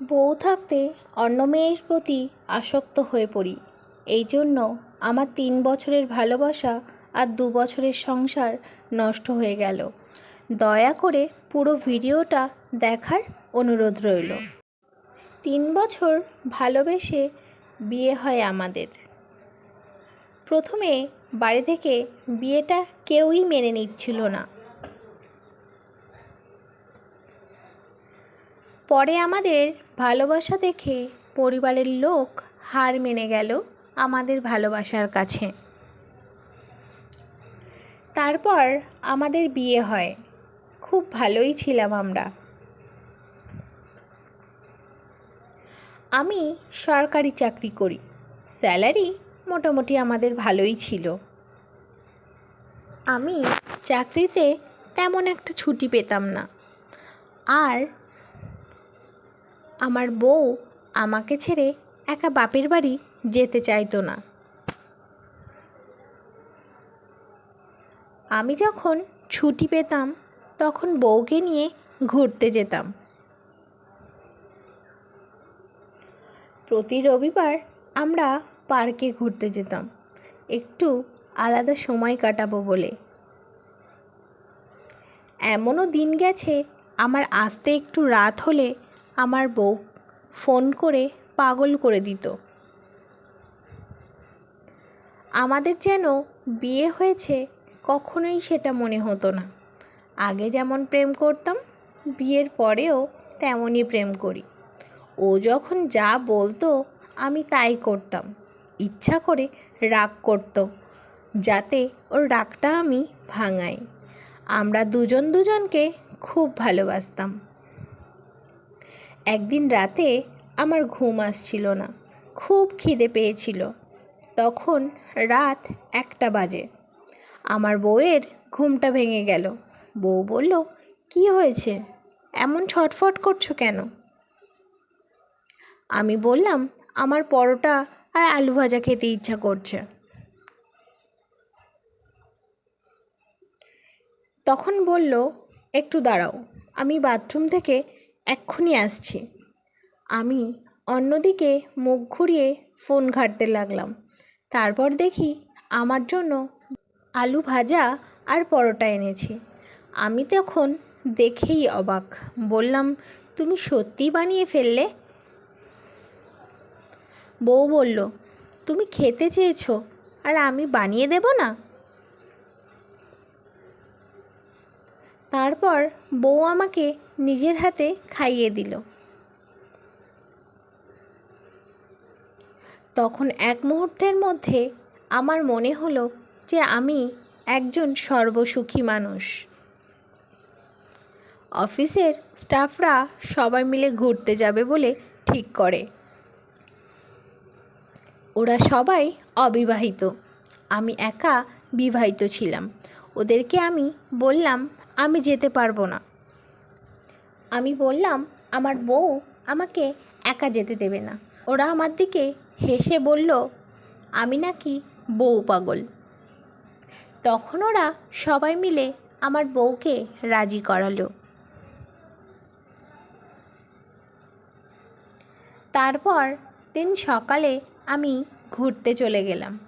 বউ থাকতে অন্য মেয়ের প্রতি আসক্ত হয়ে পড়ি। এই জন্য আমার তিন বছরের ভালোবাসা আর দু বছরের সংসার নষ্ট হয়ে গেল। দয়া করে পুরো ভিডিওটা দেখার অনুরোধ রইল। তিন বছর ভালোবেসে বিয়ে হয় আমাদের। প্রথমে বাড়ি থেকে বিয়েটা কেউই মেনে নিচ্ছিল না। পরে আমাদের ভালোবাসা দেখে পরিবারের লোক হার মেনে গেল আমাদের ভালোবাসার কাছে। তারপর আমাদের বিয়ে হয়। খুব ভালোই ছিলাম আমরা। আমি সরকারি চাকরি করি। স্যালারি মোটামুটি আমাদের ভালোই ছিল। আমি চাকরিতে তেমন একটা ছুটি পেতাম না। আর আমার বউ আমাকে ছেড়ে একা বাপের বাড়ি যেতে চাইতো না। আমি যখন ছুটি পেতাম, তখন বউকে নিয়ে ঘুরতে যেতাম। প্রতি রবিবার আমরা পার্কে ঘুরতে যেতাম। একটু আলাদা সময় কাটাবো বলে। এমনও দিন গেছে, আমার আসতে একটু রাত হলে আমার বউ ফোন করে পাগল করে দিত। আমাদের যেন বিয়ে হয়েছে কখনোই সেটা মনে হতো না। আগে যেমন প্রেম করতাম, বিয়ের পরেও তেমনই প্রেম করি। ও যখন যা বলতো, আমি তাই করতাম। ইচ্ছা করে রাগ করত, যাতে ওর রাগটা আমি ভাঙাই। আমরা দুজন দুজনকে খুব ভালোবাসতাম। একদিন রাতে আমার ঘুম আসছিল না, খুব খিদে পেয়েছিল। তখন রাত একটা বাজে। আমার বউয়ের ঘুমটা ভেঙে গেল। বউ বলল, কি হয়েছে? এমন ছটফট করছ কেন? আমি বললাম, আমার পরোটা আর আলু ভাজা খেতে ইচ্ছা করছে। তখন বলল, একটু দাঁড়াও, আমি বাথরুম থেকে এক্ষুনি আসছি। আমি অন্যদিকে মুখ ঘুরিয়ে ফোন ঘাঁটতে লাগলাম। তারপর দেখি আমার জন্য আলু ভাজা আর পরোটা এনেছে। আমি তখন দেখেই অবাক। বললাম, তুমি সত্যি বানিয়ে ফেললে? বউ বলল, তুমি খেতে চেয়েছো, আর আমি বানিয়ে দেব না? তারপর বউ আমাকে নিজের হাতে খাইয়ে দিল। তখন এক মুহূর্তের মধ্যে আমার মনে হলো যে আমি একজন সর্বসুখী মানুষ। অফিসের স্টাফরা সবাই মিলে ঘুরতে যাবে বলে ঠিক করে। ওরা সবাই অবিবাহিত। আমি একা বিবাহিত ছিলাম। ওদেরকে আমি বললাম আমি যেতে পারব না। আমি বললাম, আমার বউ আমাকে একা যেতে দেবে না। ওরা আমার দিকে হেসে বলল, আমি নাকি বউ পাগল? তখন ওরা সবাই মিলে আমার বউকে রাজি করালো। তারপর দিন সকালে আমি ঘুরতে চলে গেলাম।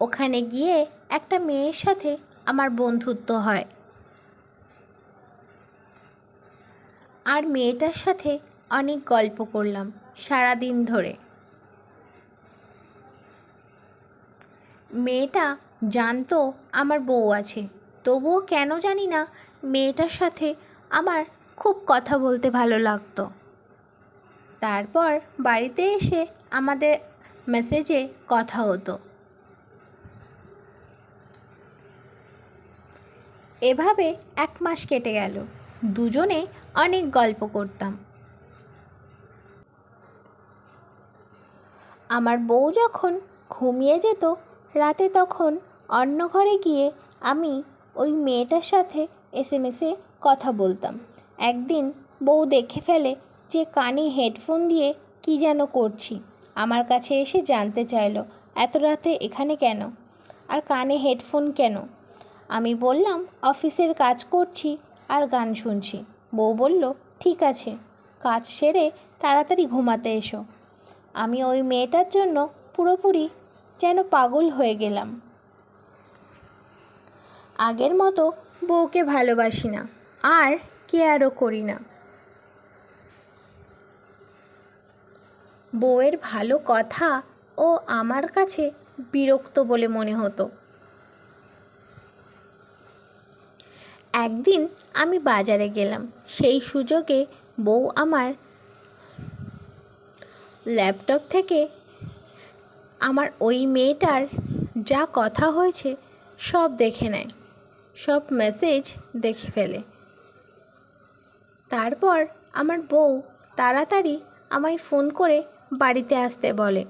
ওখানে গিয়ে একটা মেয়ের সাথে আমার বন্ধুত্ব হয়। আর মেয়েটার সাথে অনেক গল্প করলাম সারা দিন ধরে। মেয়েটা জানতো আমার বউ আছে। তবুও কেন জানি না মেয়েটার সাথে আমার খুব কথা বলতে ভালো লাগতো। তারপর বাড়িতে এসে আমাদের মেসেজে কথা হতো। এভাবে এক মাস কেটে গেল। দুজনে অনেক গল্প করতাম। আমার বউ যখন ঘুমিয়ে যেত, রাতে তখন অন্য ঘরে গিয়ে আমি ওই মেয়েটার সাথে এস এম এসে কথা বলতাম। একদিন বউ দেখে ফেলে যে কানে হেডফোন দিয়ে কি যেন করছি। আমার কাছে এসে জানতে চাইলো, এত রাতে এখানে কেন? আর কানে হেডফোন কেন? আমি বললাম, অফিসের কাজ করছি আর গান শুনছি। বউ বলল, ঠিক আছে, কাজ সেরে তাড়াতাড়ি ঘুমাতে এসো। আমি ওই মেয়েটার জন্য পুরোপুরি যেন পাগল হয়ে গেলাম। আগের মতো বউকে ভালোবাসি না, আর কেয়ারও করি না। বউয়ের ভালো কথা ও আমার কাছে বিরক্ত বলে মনে হতো। একদিন আমি বাজারে গেলাম। সেই সুযোগে বউ আমার ল্যাপটপ থেকে আমার ওই মেয়েটার যা কথা হয়েছে সব দেখে নেয়, সব মেসেজ দেখে ফেলে। তারপর আমার বউ তাড়াতাড়ি আমায় ফোন করে বাড়িতে আসতে বলে।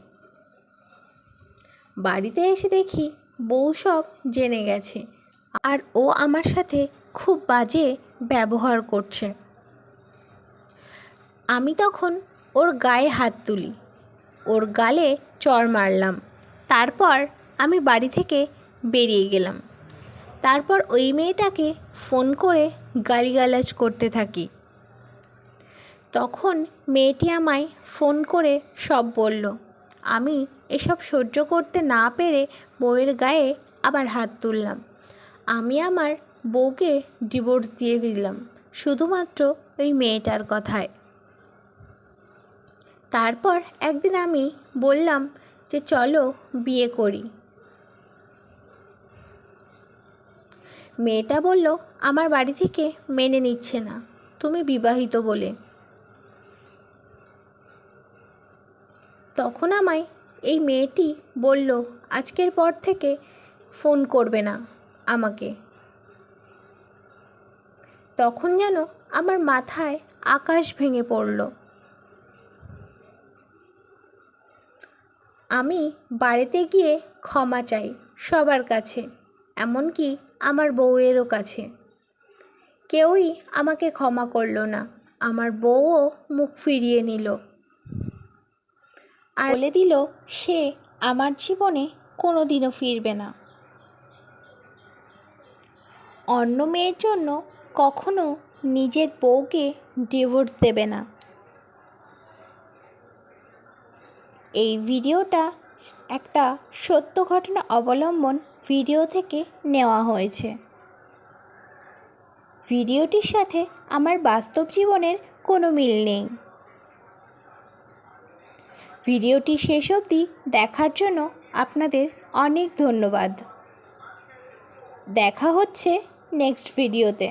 বাড়িতে এসে দেখি বউ সব জেনে গেছে, আর ও আমার সাথে খুব বাজে ব্যবহার করছে। আমি তখন ওর গায়ে হাত তুলি, ওর গালে চর মারলাম। তারপর আমি বাড়ি থেকে বেরিয়ে গেলাম। তারপর ওই মেয়েটাকে ফোন করে গালিগালাজ করতে থাকি। তখন মেয়েটি আমায় ফোন করে সব বলল, আমি এসব সহ্য করতে না পেরে বউয়ের গায়ে আবার হাত তুললাম। আমি আমার বউকে ডিভোর্স দিয়ে দিলাম। শুধুমাত্র ওই মেয়েটার কথায়। তারপর একদিন আমি বললাম যে, চলো বিয়ে করি। মেয়েটা বলল, আমার বাড়ি থেকে মেনে নিচ্ছে না। তুমি বিবাহিত বলে। তখন আমায় এই মেয়েটি বলল, আজকের পর থেকে ফোন করবে না আমাকে। তখন যেন আমার মাথায় আকাশ ভেঙে পড়ল। আমি বাড়িতে গিয়ে ক্ষমা চাই সবার কাছে, এমনকি আমার বউয়েরও কাছে। কেউই আমাকে ক্ষমা করল না, আমার বউও মুখ ফিরিয়ে নিল। আর বলে দিল, সে আমার জীবনে কোনো দিনও ফিরবে না। অন্য মেয়ের জন্য কখনো নিজের বউকে ডিভোর্স দেবে না। এই ভিডিওটা একটা সত্য ঘটনা অবলম্বন ভিডিও থেকে নেওয়া হয়েছে। ভিডিওটির সাথে আমার বাস্তব জীবনের কোনো মিল নেই। ভিডিওটি শেষ অবধি দেখার জন্য আপনাদের অনেক ধন্যবাদ। দেখা হচ্ছে নেক্সট ভিডিওতে